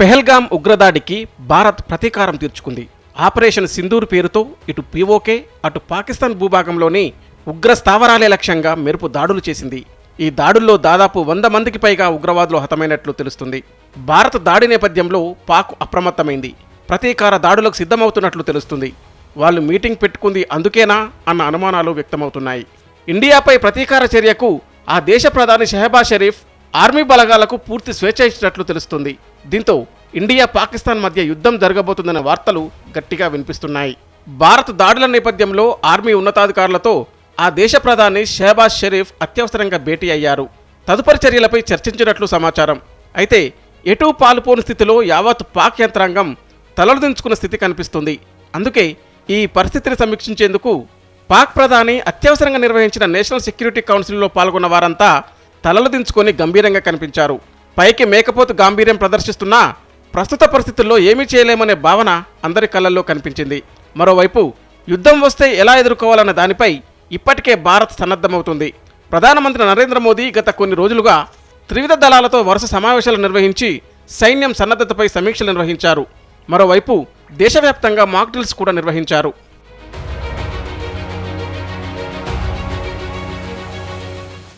పెహల్గాం ఉగ్రదాడికి భారత్ ప్రతీకారం తీర్చుకుంది. ఆపరేషన్ సింధూర్ పేరుతో ఇటు పీఓకే అటు పాకిస్తాన్ భూభాగంలోని ఉగ్ర స్థావరాలే లక్ష్యంగా మెరుపు దాడులు చేసింది. ఈ దాడుల్లో దాదాపు వంద మందికి పైగా ఉగ్రవాదులు హతమైనట్లు తెలుస్తుంది. భారత దాడి నేపథ్యంలో పాక్ అప్రమత్తమైంది. ప్రతీకార దాడులకు సిద్ధమవుతున్నట్లు తెలుస్తుంది. వాళ్ళు మీటింగ్ పెట్టుకుంది అందుకేనా అన్న అనుమానాలు వ్యక్తమవుతున్నాయి. ఇండియాపై ప్రతీకార చర్యకు ఆ దేశ ప్రధాని షెహబాజ్ షరీఫ్ ఆర్మీ బలగాలకు పూర్తి స్వేచ్ఛ ఇచ్చినట్లు తెలుస్తుంది. దీంతో ఇండియా పాకిస్తాన్ మధ్య యుద్ధం జరగబోతుందనే వార్తలు గట్టిగా వినిపిస్తున్నాయి. భారత్ దాడుల నేపథ్యంలో ఆర్మీ ఉన్నతాధికారులతో ఆ దేశ ప్రధాని షహబాజ్ షరీఫ్ అత్యవసరంగా భేటీ అయ్యారు. తదుపరి చర్యలపై చర్చించినట్లు సమాచారం. అయితే ఎటూ పాలుపోని స్థితిలో యావత్ పాక్ యంత్రాంగం తలలుదించుకున్న స్థితి కనిపిస్తుంది. అందుకే ఈ పరిస్థితిని సమీక్షించేందుకు పాక్ ప్రధాని అత్యవసరంగా నిర్వహించిన నేషనల్ సెక్యూరిటీ కౌన్సిల్లో పాల్గొన్న వారంతా తలలు దించుకొని గంభీరంగా కనిపించారు. పైకి మేకపోతు గాంభీర్యం ప్రదర్శిస్తున్నా ప్రస్తుత పరిస్థితుల్లో ఏమీ చేయలేమనే భావన అందరి కళ్ళల్లో కనిపించింది. మరోవైపు యుద్ధం వస్తే ఎలా ఎదుర్కోవాలన్న దానిపై ఇప్పటికే భారత్ సన్నద్ధమవుతుంది. ప్రధానమంత్రి నరేంద్ర మోదీ గత కొన్ని రోజులుగా త్రివిధ దళాలతో వరుస సమావేశాలు నిర్వహించి సైన్యం సన్నద్ధతపై సమీక్షలు నిర్వహించారు. మరోవైపు దేశవ్యాప్తంగా మాక్ డ్రిల్స్ కూడా నిర్వహించారు.